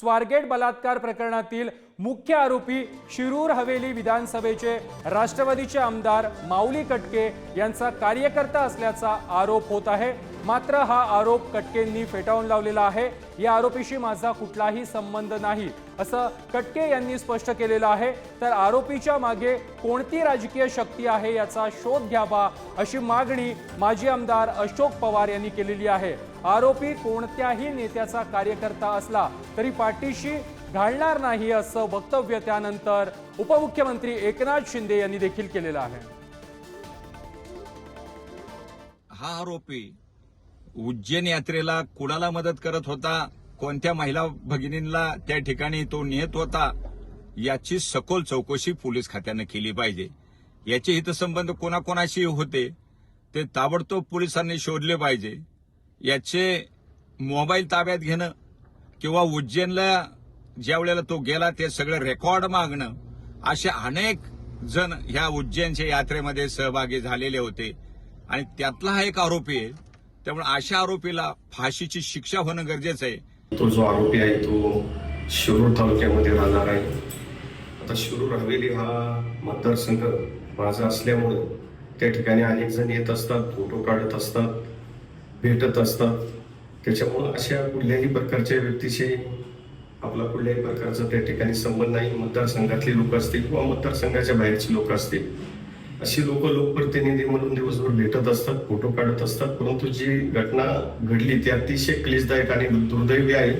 स्वारगेट बलात्कार प्रकरणातील मुख्य आरोपी शिरूर हवेली विधानसभेचे राष्ट्रवादीचे आमदार माऊली कटके यांचा कार्यकर्ता असल्याचा आरोप होत आहे. मात्र हा आरोप कटकेंनी फेटाळून लावलेला आहे. या आरोपीशी माझा कुठलाही संबंध नाही असं कटके यांनी स्पष्ट केलेलं आहे. तर आरोपीच्या मागे कोणती राजकीय शक्ती आहे याचा शोध घ्यावा अशी मागणी माजी आमदार अशोक पवार यांनी केलेली आहे. आरोपी कोणत्याही नेत्याचा कार्यकर्ता असला तरी पाठीशी घालणार नाही असं वक्तव्य त्यानंतर उपमुख्यमंत्री एकनाथ शिंदे यांनी देखील केलेलं आहे. हा आरोपी उज्जैन यात्रेला कुणाला मदत करत होता? कोणत्या महिला भगिनींना त्या ठिकाणी तो नेत होता? याची सखोल चौकशी पोलीस खात्यानं केली पाहिजे. याचे हितसंबंध कोणाकोणाशी होते? ते ताबडतोब पोलिसांनी शोधले पाहिजे. याचे मोबाईल ताब्यात घेणं किंवा उज्जैनला ज्या वेळेला तो गेला ते सगळं रेकॉर्ड मागणं असे अनेक जण ह्या उज्जैनच्या यात्रेमध्ये सहभागी झालेले होते. आणि त्यातला हा एक आरोपी आहे त्यामुळे अशा आरोपीला फाशीची शिक्षा होणं गरजेचं आहे. तो जो आरोपी आहे तो शिरूर तालुक्यामध्ये राहणार आहे. आता शिरूर हवेली हा मतदारसंघ माझा असल्यामुळं त्या ठिकाणी अनेक जण येत असतात फोटो काढत असतात भेटत असतात. त्याच्यामुळं अशा कुठल्याही प्रकारच्या व्यक्तीशी आपला कुठल्याही प्रकारचा त्या ठिकाणी संबंध नाही. मतदारसंघातली लोक असतील किंवा मतदारसंघाच्या बाहेरची लोक असतील. अशी लोक लोकप्रतिनिधी म्हणून दिवसभर भेटत असतात फोटो काढत असतात. परंतु जी घटना घडली ती अतिशय क्लेशदायक आणि दुर्दैवी आहे.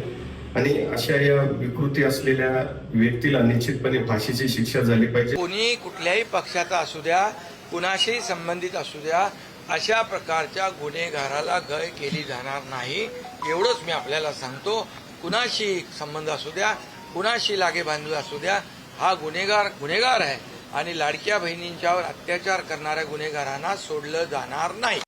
आणि अशा या विकृती असलेल्या व्यक्तीला निश्चितपणे फाशीची शिक्षा झाली पाहिजे. कोणी कुठल्याही पक्षाचा असू द्या कुणाशी संबंधित असू द्या अशा प्रकारच्या गुन्हेगाराला गय केली जाणार नाही. एवढंच मी आपल्याला सांगतो. कुणाशी संबंध असू द्या कुणाशी लागे बांधू असू द्या हा गुन्हेगार गुन्हेगार आहे. आणि लाडक्या बहिणींच्यावर अत्याचार करणाऱ्या गुन्हेगारांना सोडलं जाणार नाही.